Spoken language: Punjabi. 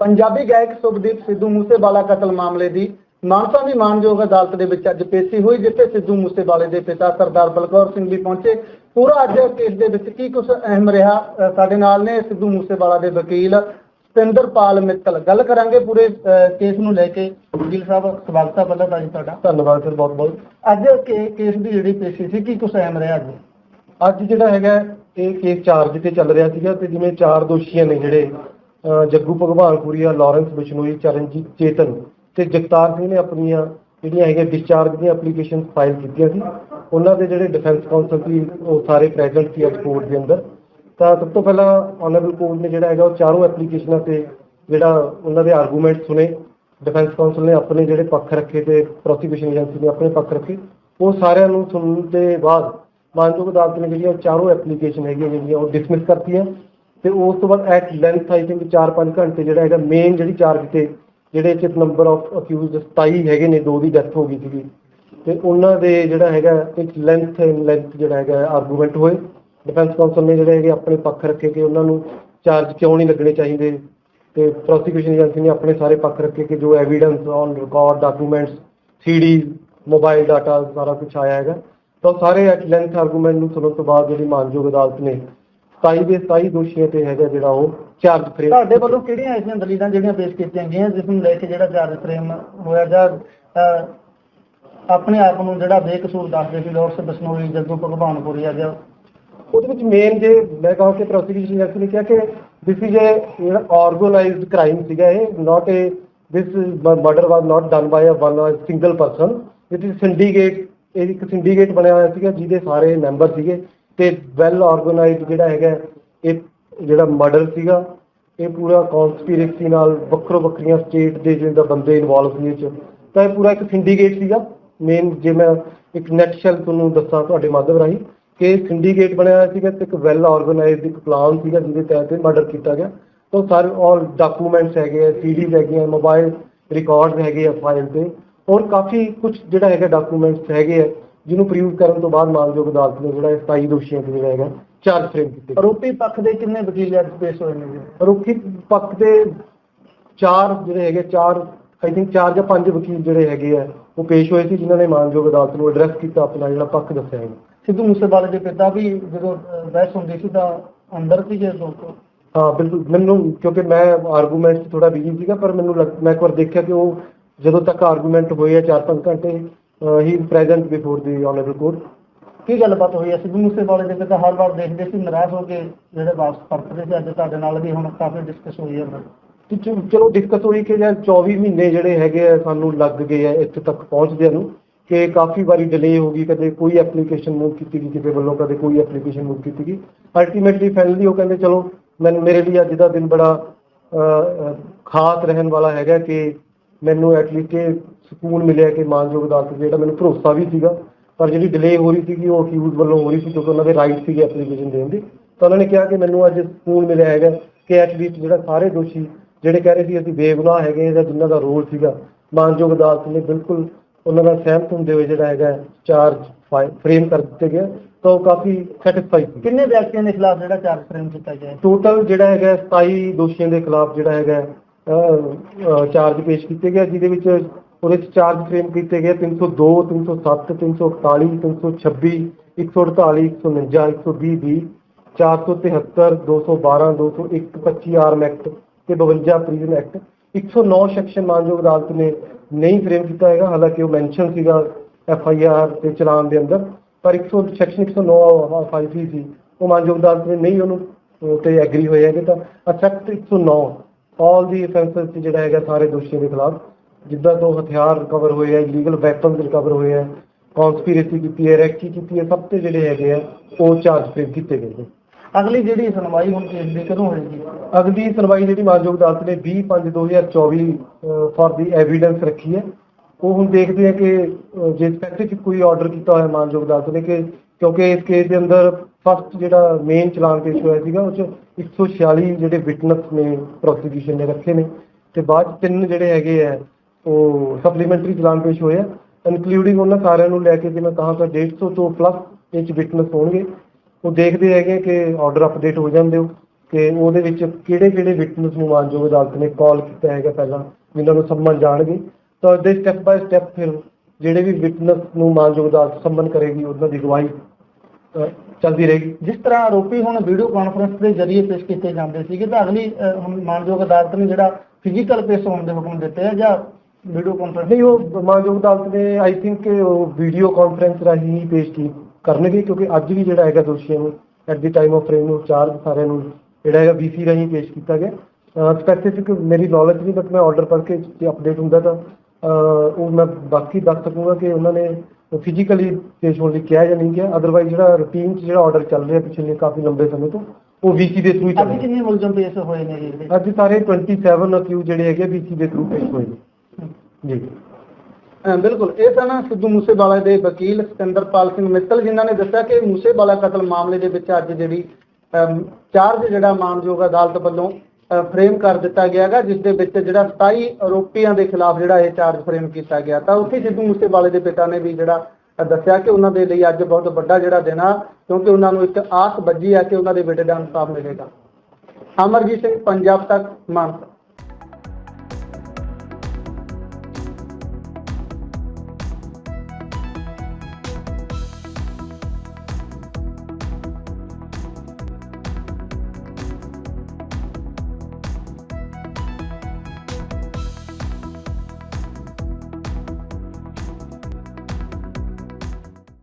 ਪੰਜਾਬੀ ਗਾਇਕ ਸੁਖਦੀਪ ਸਿੱਧੂ ਮੂਸੇਵਾਲਾ ਕਤਲ ਮਾਮਲੇ ਦੀ ਮਾਨਸਾ ਦੀ ਮਾਨਯੋਗ ਅਦਾਲਤ ਦੇ ਵਿੱਚ ਅੱਜ ਪੇਸ਼ੀ ਹੋਈ ਜਿੱਥੇ ਸਿੱਧੂ ਮੂਸੇਵਾਲੇ ਦੇ ਪਿਤਾ ਸਰਦਾਰ ਬਲਕੌਰ ਸਿੰਘ ਵੀ ਪਹੁੰਚੇ। ਪੂਰਾ ਅੱਜ ਕੇਸ ਦੇ ਵਿੱਚ ਕੀ ਕੁਝ ਅਹਿਮ ਰਿਹਾ ਸਾਡੇ ਨਾਲ ਨੇ ਸਿੱਧੂ ਮੂਸੇਵਾਲਾ ਦੇ ਵਕੀਲ ਸਤਿੰਦਰਪਾਲ ਮਿੱਤਲ। ਗੱਲ ਕਰਾਂਗੇ ਪੂਰੇ ਕੇਸ ਨੂੰ ਲੈ ਕੇ। ਵਕੀਲ ਸਾਹਿਬ ਸਵਾਗਤ ਹੈ ਪਹਿਲਾਂ ਤਾਂ ਜੀ ਤੁਹਾਡਾ। ਧੰਨਵਾਦ ਸਰ ਬਹੁਤ ਬਹੁਤ। ਅੱਜ ਕੇਸ ਦੀ ਜਿਹੜੀ ਪੇਸ਼ੀ ਸੀ ਕੀ ਕੁਝ ਅਹਿਮ ਰਿਹਾ ਅੱਜ? ਅੱਜ ਜਿਹੜਾ ਹੈਗਾ ਇਹ ਕੇਸ ਚਾਰਜ ਤੇ ਚੱਲ ਰਿਹਾ ਸੀਗਾ ਤੇ ਜਿਵੇਂ ਚਾਰ ਦੋਸ਼ੀਆਂ ਨੇ ਜਿਹੜੇ ਅਹ ਜੱਗੂ ਭਗਵਾਨਪੁਰੀਆ ਲਾਰੈਂਸ ਬਿਸ਼ਨੋਈ ਚਰਨਜੀਤ ਚੇਤਨ ਤੇ ਜਗਤਾਰ ਸਿੰਘ ਨੇ ਆਪਣੀਆਂ ਜਿਹੜੀਆਂ ਹੈਗੀਆਂ ਡਿਸਚਾਰਜ ਦੀਆਂ ਐਪਲੀਕੇਸ਼ਨ ਫਾਈਲ ਕੀਤੀਆਂ ਸੀ। ਉਹਨਾਂ ਦੇ ਜਿਹੜੇ ਡਿਫੈਂਸ ਕਾਉਂਸਲ ਸੀ, ਉਹ ਸਾਰੇ ਪ੍ਰੈਜ਼ੈਂਟ ਸੀ ਅੱਜ ਕੋਰਟ ਦੇ ਅੰਦਰ। ਤਾਂ ਸਭ ਤੋਂ ਪਹਿਲਾਂ ਆਨਰੇਬਲ ਕੋਰਟ ਨੇ ਜਿਹੜਾ ਹੈਗਾ, ਉਹ ਚਾਰੋਂ ਐਪਲੀਕੇਸ਼ਨਾਂ ਤੇ ਜਿਹੜਾ ਉਹਨਾਂ ਦੇ ਆਰਗੂਮੈਂਟ ਸੁਣੇ। ਡਿਫੈਂਸ ਕਾਉਂਸਲ ਨੇ ਆਪਣੇ ਜਿਹੜੇ ਪੱਖ ਰੱਖੇ ਤੇ ਪ੍ਰੋਸੀਕਿਊਸ਼ਨ ਏਜੰਸੀ ਨੇ ਆਪਣੇ ਪੱਖ ਰੱਖੇ। ਉਹ ਸਾਰਿਆਂ ਨੂੰ ਸੁਣਨ ਦੇ ਬਾਅਦ ਮਾਨਯੋਗ ਅਦਾਲਤ ਨੇ ਜਿਹੜੀਆਂ ਉਹ ਚਾਰੋਂ ਐਪਲੀਕੇਸ਼ਨ ਹੈਗੀਆਂ ਜਿਹੜੀਆਂ ਉਹ ਡਿਸਮਿਸ ਕਰਤੀਆਂ। ਤੇ ਉਸ ਤੋਂ ਬਾਅਦ ਐਟ ਲੈਂਥ ਆਈ ਥਿੰਕ 4-5 ਘੰਟੇ ਜਿਹੜਾ ਹੈਗਾ ਮੇਨ ਜਿਹੜੀ ਚਾਰਜ ਤੇ ਜਿਹੜੇ ਚ ਨੰਬਰ ਆਫ ਅਕਿਊਜ਼ਡ 27 ਹੈਗੇ ਨੇ, ਦੋ ਦੀ ਡੈਥ ਹੋ ਗਈ ਸੀਗੀ। ਤੇ ਉਹਨਾਂ ਦੇ ਜਿਹੜਾ ਹੈਗਾ ਇੱਕ ਲੈਂਥ ਲੈਂਥ ਜਿਹੜਾ ਹੈਗਾ ਆਰਗੂਮੈਂਟ ਹੋਏ। ਡਿਫੈਂਸ ਕਾਉਂਸਲ ਨੇ ਜਿਹੜੇ ਹੈਗੇ ਆਪਣੇ ਪੱਖ ਰੱਖੇ ਕਿ ਉਹਨਾਂ ਨੂੰ ਚਾਰਜ ਕਿਉਂ ਨਹੀਂ ਲੱਗਣੇ ਚਾਹੀਦੇ। ਤੇ ਪ੍ਰੋਸੀਕਿਊਸ਼ਨ ਏਜੰਸੀ ਨੇ ਆਪਣੇ ਸਾਰੇ ਪੱਖ ਰੱਖੇ ਕਿ ਜੋ evidence on record documents CD mobile data ਸਾਰਾ ਕੁਝ ਆਇਆ ਹੈਗਾ। ਤਾਂ ਸਾਰੇ ਐਟ ਲੈਂਥ ਆਰਗੂਮੈਂਟ ਨੂੰ ਸੁਣਨ ਤੋਂ ਬਾਅਦ ਜਿਹੜੀ ਮਾਨਯੋਗ ਅਦਾਲਤ ਨੇ 27 ਦੇ 27 ਦੋਸ਼ੀਆਂ ਤੇ ਹੈਗਾ ਜਿਹੜਾ ਉਹ ਚਾਰਜ ਫਰੇਮ ਤੁਹਾਡੇ ਵੱਲੋਂ ਕਿਹੜੀਆਂ ਐਸੀਆਂ ਦਲੀਲਾਂ ਜਿਹੜੀਆਂ ਪੇਸ਼ ਕੀਤੀਆਂ ਗਈਆਂ ਜਿਸ ਨੂੰ ਲੈ ਕੇ ਜਿਹੜਾ ਚਾਰਜ ਫਰੇਮ ਹੋਇਆ ਜਾਂ ਆਪਣੇ ਆਪ ਨੂੰ ਜਿਹੜਾ ਬੇਕਸੂਰ ਦੱਸਦੇ ਸੀ ਲੋਰਸ ਬਸਨੋਈ ਜੱਗੂ ਭਗਵਾਨਪੁਰੀ ਆ ਜਾਂ ਉਹਦੇ ਵਿੱਚ ਮੇਨ ਜੇ ਮੈਂ ਕਹਾਂ ਕਿ ਪ੍ਰੋਸੀਕਿਊਸ਼ਨ ਏਜੰਸੀ ਨੇ ਕਿਹਾ ਕਿ this is a organised crime ਸੀਗਾ ਇਹ not a this murder was not done by a one single person it is syndicate ਇਹ ਇੱਕ ਸਿੰਡੀਕੇਟ ਬਣਿਆ ਹੋਇਆ ਸੀਗਾ ਜਿਹਦੇ ਸਾਰੇ ਮੈਂਬਰ ਸੀਗੇ। ਤੇ ਵੈਲ ਆਰਗੇਨਾਈਜ਼ਡ ਜਿਹੜਾ ਹੈਗਾ, ਇਹ ਜਿਹੜਾ ਮਰਡਰ ਸੀਗਾ, ਇਹ ਪੂਰਾ ਕਨਸਪੀਰੇਸੀ ਨਾਲ ਵੱਖਰੋ ਵੱਖਰੀਆਂ ਸਟੇਟ ਦੇ ਜਿਹੜਾ ਬੰਦੇ ਇਨਵੋਲਵ ਸੀ ਇਹ 'ਚ। ਤਾਂ ਇਹ ਪੂਰਾ ਇੱਕ ਸਿੰਡੀਕੇਟ ਸੀਗਾ। ਮੇਨ ਜੇ ਮੈਂ ਇੱਕ ਨੈਟਸ਼ੈਲ ਤੁਹਾਨੂੰ ਦੱਸਾਂ ਤੁਹਾਡੇ ਮਾਧਿਅਮ ਰਾਹੀਂ, ਕਿ ਸਿੰਡੀਕੇਟ ਬਣਿਆ ਹੋਇਆ ਸੀਗਾ ਤੇ ਇੱਕ ਵੈਲ ਆਰਗੇਨਾਈਜ਼ਡ ਇੱਕ ਪਲਾਨ ਸੀਗਾ ਜਿਹਦੇ ਤਹਿਤ ਇਹ ਮਰਡਰ ਕੀਤਾ ਗਿਆ। ਤਾਂ ਸਾਰੇ ਆਲ ਡਾਕੂਮੈਂਟਸ ਹੈਗੇ ਆ ਸੀਡੀਜ਼ ਹੈਗੀਆਂ ਮੋਬਾਈਲ ਰਿਕਾਰਡਸ ਹੈਗੇ ਆ ਫਾਈਲ ਤੇ। ਔਰ ਕਾਫੀ ਕੁਝ ਜਿਹੜਾ ਹੈਗਾ ਡਾਕੂਮੈਂਟਸ ਹੈਗੇ ਆ ਜਿਹਨੂੰ ਪ੍ਰੂਵ ਕਰਨ ਤੋਂ ਬਾਅਦ ਮਾਨਯੋਗ ਅਦਾਲਤ ਨੇ ਜਿਹੜਾ ਇਹ 27 ਦੋਸ਼ੀਆਂ ਤੇ ਜਿਹੜਾ ਹੈਗਾ ਚਾਰਜ ਫਰੇਮ ਕੀਤੇ। ਆਰੋਪੀ ਪੱਖ ਦੇ ਕਿੰਨੇ ਵਕੀਲ ਅੱਜ ਪੇਸ਼ ਹੋਏ ਨੇ ਜੀ? ਪੱਖ ਦੇ ਚਾਰ ਜਿਹੜੇ ਹੈਗੇ ਚਾਰ ਆਈ ਥਿੰਕ ਚਾਰ ਜਾਂ ਪੰਜ ਵਕੀਲ ਜਿਹੜੇ ਹੈਗੇ ਆ ਉਹ ਪੇਸ਼ ਹੋਏ ਸੀ ਜਿਨ੍ਹਾਂ ਨੇ ਮਾਨਯੋਗ ਅਦਾਲਤ ਨੂੰ ਐਡਰੈਸ ਕੀਤਾ ਆਪਣਾ ਜਿਹੜਾ ਪੱਖ ਦੱਸਿਆ ਹੈ। ਸਿੱਧੂ ਮੂਸੇਵਾਲੇ ਦੇ ਪਿਤਾ ਵੀ ਜਦੋਂ ਬਹਿਸ ਹੁੰਦੀ ਸੀ ਤਾਂ ਅੰਦਰ ਸੀਗੇ ਲੋਕ? ਹਾਂ ਬਿਲਕੁਲ। ਮੈਨੂੰ ਕਿਉਂਕਿ ਮੈਂ ਆਰਗੂਮੈਂਟ ਥੋੜਾ ਬਿਜ਼ੀ ਸੀਗਾ ਪਰ ਮੈਨੂੰ ਮੈਂ ਇੱਕ ਵਾਰ ਦੇਖਿਆ ਕਿ ਉਹ ਜਦੋਂ ਤੱਕ ਆਰਗੂਮੈਂਟ ਹੋਏ ਆ 4-5 ਘੰਟੇ ਹੀ present before the honourable court ਕੀ ਗੱਲਬਾਤ ਹੋਈ? ਹੈ ਸਿੱਧੂ ਮੂਸੇਵਾਲੇ ਦੇ ਪਿਤਾ ਹਰ ਵਾਰ ਦੇਖਦੇ ਸੀ ਨਿਰਾਸ਼ ਹੋ ਕੇ ਜਿਹੜੇ ਵਾਪਸ ਪਰਤਦੇ ਸੀ, ਅੱਜ ਤੁਹਾਡੇ ਨਾਲ ਵੀ ਹੁਣ ਕਾਫੀ ਡਿਸਕਸ ਹੋਈ ਹੈ। ਤੇ ਚਲੋ- ਦਿੱਕਤ ਹੋਈ ਕਿ ਯਾਰ 24 ਮਹੀਨੇ ਜਿਹੜੇ ਹੈਗੇ ਆ, ਸਾਨੂੰ ਲੱਗ ਗਏ ਆ, ਇੱਥੇ ਤੱਕ ਪਹੁੰਚਦਿਆਂ ਨੂੰ ਕਿ ਕਾਫੀ ਵਾਰੀ ਡਿਲੇ ਹੋ ਗਈ, ਕਦੇ ਕੋਈ ਐਪਲੀਕੇਸ਼ਨ ਮੂਵ ਕੀਤੀ ਗਈ ਕਿਸੇ ਵੱਲੋਂ ਕਦੇ ਕੋਈ ਐਪਲੀਕੇਸ਼ਨ ਮੂਵ ਕੀਤੀ ਗਈ। ਅਲਟੀਮੇਟਲੀ ਫਾਈਨਲੀ ਉਹ ਕਹਿੰਦੇ, ਚਲੋ, ਮੈਨੂੰ, ਮੇਰੇ ਲਈ ਅੱਜ ਦਾ ਦਿਨ ਬੜਾ ਖਾਸ ਰਹਿਣ ਵਾਲਾ ਹੈਗਾ ਕਿ ਮੈਨੂੰ ਐਟਲੀਸਟ ਇਹ ਸਕੂਨ ਮਿਲਿਆ ਕਿ ਮਾਨਯੋਗ ਅਦਾਲਤ ਜਿਹੜਾ ਮੈਨੂੰ ਭਰੋਸਾ ਵੀ ਸੀਗਾ ਪਰ ਜਿਹੜੀ ਡਿਲੇ ਹੋ ਰਹੀ ਸੀਗੀ ਉਹ ਅਕਿਊਜ਼ ਵੱਲੋਂ ਹੋ ਰਹੀ ਸੀ ਕਿਉਂਕਿ ਉਹਨਾਂ ਦੇ ਰਾਈਟ ਸੀਗੇ ਐਪਲੀਕੇਸ਼ਨ ਦੇਣ ਦੇ। ਤਾਂ ਉਹਨਾਂ ਨੇ ਕਿਹਾ ਕਿ ਮੈਨੂੰ ਅੱਜ ਸਕੂਨ ਮਿਲਿਆ ਹੈਗਾ ਕਿ ਐਟਲੀਸਟ ਜਿਹੜਾ ਸਾਰੇ ਦੋਸ਼ੀ ਜਿਹੜੇ ਕਹਿ ਰਹੇ ਸੀ ਅਸੀਂ ਬੇਗੁਨਾਹ ਹੈਗੇ ਜਾਂ ਜਿਨ੍ਹਾਂ ਦਾ ਰੋਲ ਸੀਗਾ ਮਾਨਯੋਗ ਅਦਾਲਤ ਨੇ ਬਿਲਕੁਲ ਉਹਨਾਂ ਦਾ ਸਹਿਮਤ ਹੁੰਦੇ ਹੋਏ ਜਿਹੜਾ ਹੈਗਾ ਚਾਰਜ ਫਰੇਮ ਕਰ ਦਿੱਤੇ ਗਿਆ ਤਾਂ ਉਹ ਕਾਫੀ ਸੈਟੀਸਫਾਈ ਸੀ। ਕਿੰਨੇ ਵਿਅਕਤੀਆਂ ਦੇ ਖਿਲਾਫ ਜਿਹੜਾ ਚਾਰਜ ਫਰੇਮ ਕੀਤਾ ਗਿਆ? ਟੋਟਲ ਜਿਹੜਾ ਹੈਗਾ 27 ਦੋਸ਼ੀਆਂ ਦੇ ਖਿਲਾਫ ਜਿਹੜਾ ਹੈਗਾ ਚਾਰਜ ਪੇਸ਼ ਕੀਤੇ ਗਿਆ ਜਿਹਦੇ ਵਿੱਚ ਉਹਦੇ ਚ ਚਾਰਜ ਫਰੇਮ ਕੀਤੇ ਗਏ 302 307 341 326 148 149 120 ਵੀ 473 212 201 25 ਆਰਮ ਐਕਟ ਤੇ 52 ਪ੍ਰੀਜ਼ਨ ਐਕਟ 109 ਸੈਕਸ਼ਨ ਮਾਨਯੋਗ ਅਦਾਲਤ ਨੇ ਨਹੀਂ ਫਰੇਮ ਕੀਤਾ ਹੈਗਾ, ਹਾਲਾਂਕਿ ਉਹ ਮੈਂਸ਼ਨ ਸੀਗਾ ਐਫ ਆਈ ਆਰ ਤੇ ਚਲਾਨ ਦੇ ਅੰਦਰ, ਪਰ 100 ਸੈਕਸ਼ਨ 109 ਫਾਈਸੀ ਸੀ ਉਹ ਮਾਨਯੋਗ ਅਦਾਲਤ ਨੇ ਨਹੀਂ ਉਹਨੂੰ ਤੇ ਐਗਰੀ ਹੋਏ ਹੈਗੇ ਤਾਂ ਸੈਕਟ 109 ਆਲ ਦੀ ਅਫੈਂਸਸ ਜਿਹੜਾ ਹੈਗਾ ਸਾਰੇ ਦੋਸ਼ੀਆਂ ਦੇ ਖਿਲਾਫ ਜਿੱਦਾਂ ਤੋਂ ਹਥਿਆਰ ਰਿਕਵਰ ਹੋਏ ਆ ਇਲੀਗਲ ਵੈਪਨਸ ਰਿਕਵਰ ਹੋਏ ਆ ਕਨਸਪੀਰੇਸੀ ਕੀਤੀ ਹੈ ਰੈਕੀ ਕੀਤੀ ਹੈ ਸਭ ਤੇ ਜਿਹੜੇ ਹੈਗੇ ਆ ਉਹ ਚਾਰਜ ਫਰੇਮ ਕੀਤੇ ਗਏ ਨੇ। ਅਗਲੀ ਜਿਹੜੀ ਸੁਣਵਾਈ ਹੁਣ ਕੇਸ ਦੀ ਕਦੋਂ ਹੋਏਗੀ? ਅਗਲੀ ਸੁਣਵਾਈ ਜਿਹੜੀ ਮਾਨਯੋਗ ਅਦਾਲਤ ਨੇ 20/5/2024 ਫॉर ਦੀ ਐਵੀਡੈਂਸ ਰੱਖੀ ਹੈ। ਉਹ ਹੁਣ ਦੇਖਦੇ ਆ ਕਿ ਜੇ ਸਪੈਸੀਫਿਕ ਕੋਈ ਆਰਡਰ ਕੀਤਾ ਹੋਇਆ ਮਾਨਯੋਗ ਅਦਾਲਤ ਨੇ ਕਿ ਕਿਉਂਕਿ ਇਸ ਕੇਸ ਦੇ ਅੰਦਰ ਫਸਟ ਜਿਹੜਾ ਮੇਨ ਚਲਾਨ ਪੇਸ਼ ਹੋਇਆ ਸੀਗਾ ਉਹ ਚ 146 ਜਿਹੜੇ ਵਿਟਨੈਸ ਨੇ ਪ੍ਰੋਸੀਕਿਊਸ਼ਨ ਨੇ ਰੱਖੇ ਨੇ। ਤੇ ਬਾਅਦ ਤਿੰਨ ਜਿਹੜੇ ਹੈਗੇ ਆ, ਉਹ ਸਪਲੀਮੈਂਟਰੀ ਚਲਾਨ ਪੇਸ਼ ਹੋਏ ਆ ਇਨਕਲੂਡਿੰਗ ਉਹਨਾਂ ਸਾਰਿਆਂ ਨੂੰ ਲੈ ਕੇ ਜੇ ਮੈਂ ਤਾਂ 150 ਤੋਂ ਪਲੱਸ ਇਹ ਚ ਵਿਟਨੈਸ ਹੋਣਗੇ। ਉਹ ਦੇਖਦੇ ਹੈਗੇ ਕਿ ਆਰਡਰ ਅਪਡੇਟ ਹੋ ਜਾਂਦੇ ਹੋ ਤੇ ਉਹਦੇ ਵਿੱਚ ਕਿਹੜੇ ਕਿਹੜੇ ਵਿਟਨੈਸ ਨੂੰ ਮਾਨਯੋਗ ਅਦਾਲਤ ਨੇ ਕਾਲ ਕੀਤਾ ਹੈਗਾ ਪਹਿਲਾਂ, ਜਿਨ੍ਹਾਂ ਨੂੰ ਸੰਮਨ ਜਾਣਗੇ। ਤਾਂ ਉਹਦੇ ਸਟੈਪ ਬਾਏ ਸਟੈਪ ਫਿਰ ਜਿਹੜੇ ਵੀ ਵਿਟਨੈਸ ਨੂੰ ਮਾਨਯੋਗ ਅਦਾਲਤ ਸੰਮਨ ਕਰੇਗੀ, ਉਹਨਾਂ ਦੀ ਗਵਾਹੀ ਚੱਲਦੀ ਰਹੇਗੀ। ਜਿਸ ਤਰ੍ਹਾਂ ਆਰੋਪੀ ਹੁਣ ਵੀਡੀਓ ਕਾਨਫਰੰਸ ਦੇ ਜ਼ਰੀਏ ਪੇਸ਼ ਕੀਤੇ ਜਾਂਦੇ ਸੀਗੇ, ਤਾਂ ਅਗਲੀ ਹੁਣ ਮਾਨਯੋਗ ਅਦਾਲਤ ਨੇ ਜਿਹੜਾ ਫਿਜ਼ੀਕਲ ਪੇਸ਼ ਹੋਣ ਦੇ ਹੁਕਮ ਦਿੱਤੇ ਆ ਜਾਂ ਵੀਡੀਓ ਕਾਨਫਰੰਸ ਨਹੀਂ, ਉਹ ਮਾਨਯੋਗ ਅਦਾਲਤ ਨੇ ਆਈ ਥਿੰਕ ਉਹ ਵੀਡੀਓ ਕਾਨਫਰੰਸ ਰਾਹੀਂ ਹੀ ਪੇਸ਼ ਕੀ, ਕਰਨਗੇ, ਕਿਉਂਕਿ ਅੱਜ ਵੀ ਜਿਹੜਾ ਹੈਗਾ ਦੋਸ਼ੀਆਂ ਨੂੰ at the time of frame ਨੂੰ ਚਾਰਜ ਸਾਰਿਆਂ ਨੂੰ ਜਿਹੜਾ ਹੈਗਾ ਬੀਸੀ ਰਾਹੀਂ ਪੇਸ਼ ਕੀਤਾ ਗਿਆ। ਸਪੈਸੀਫਿਕ ਮੇਰੀ ਨੌਲੇਜ ਨਹੀਂ ਬਟ ਮੈਂ ਆਰਡਰ ਪੜ੍ਹ ਕੇ ਜੇ ਅਪਡੇਟ ਹੁੰਦਾ ਤਾਂ ਉਹ ਮੈਂ ਬਾਕੀ ਦੱਸ ਸਕੂੰਗਾ ਕਿ ਉਹਨਾਂ ਨੇ ਫਿਜ਼ੀਕਲੀ ਪੇਸ਼ ਹੋਣ ਲਈ ਕਿਹਾ ਜਾਂ ਨਹੀਂ ਕਿਹਾ ਅਦਰਵਾਈਜ਼ ਜਿਹੜਾ ਰੂਟੀਨ 'ਚ ਜਿਹੜਾ ਆਰਡਰ ਚੱਲ ਰਿਹਾ ਪਿਛਲੇ ਕਾਫੀ ਲੰਬੇ ਸਮੇਂ ਤੋਂ ਉਹ ਵੀਸੀ ਦੇ ਥਰੂ ਹੀ ਚੱਲ ਅੱਜ ਰਿਹਾ। ਕਿੰਨੇ ਮੁਲਜ਼ਮ ਪੇਸ਼ ਹੋਏ ਨੇ ਜੀ? ਇਹਦੇ? ਅੱਜ ਸਾਰੇ 27 ਅਕਿਊਜ਼ ਜਿਹੜੇ ਹੈਗੇ ਵੀਸੀ ਦੇ ਥਰੂ ਪੇਸ਼ ਹੋਏ ਨੇ। ਜੀ। ਅਹ ਬਿਲਕੁਲ ਇਹ ਸਨ ਸਿੱਧੂ ਮੂਸੇਵਾਲਾ ਦੇ ਵਕੀਲ ਸਿਕੰਦਰਪਾਲ ਸਿੰਘ ਮਿੱਤਲ ਜਿਨ੍ਹਾਂ ਨੇ ਦੱਸਿਆ ਕਿ ਮੂਸੇਵਾਲਾ ਕਤਲ ਮਾਮਲੇ ਦੇ ਵਿੱਚ ਅੱਜ ਜਿਹੜੀ ਚਾਰਜ ਜਿਹੜਾ ਮਾਨਯੋਗ ਅਦਾਲਤ ਵੱਲੋਂ ਫਰੇਮ ਕਰ ਦਿੱਤਾ ਗਿਆ ਹੈਗਾ ਜਿਸ ਦੇ ਵਿੱਚ ਜਿਹੜਾ 27 ਆਰੋਪੀਆਂ ਦੇ ਖਿਲਾਫ ਜਿਹੜਾ ਇਹ ਚਾਰਜ ਫਰੇਮ ਕੀਤਾ ਗਿਆ। ਤਾਂ ਉੱਥੇ ਸਿੱਧੂ ਮੂਸੇਵਾਲੇ ਦੇ ਪਿਤਾ ਨੇ ਵੀ ਜਿਹੜਾ ਦੱਸਿਆ ਕਿ ਉਹਨਾਂ ਦੇ ਲਈ ਅੱਜ ਬਹੁਤ ਵੱਡਾ ਜਿਹੜਾ ਦਿਨ ਆ, ਕਿਉਂਕਿ ਉਹਨਾਂ ਨੂੰ ਇੱਕ ਆਸ ਬੱਝੀ ਆ ਕਿ ਉਹਨਾਂ ਦੇ ਬੇਟੇ ਦਾ ਇਨਸਾਫ ਮਿਲੇਗਾ। ਅਮਰਜੀਤ ਸਿੰਘ, ਪੰਜਾਬ ਤੱਕ, ਮਾਨਸਾ।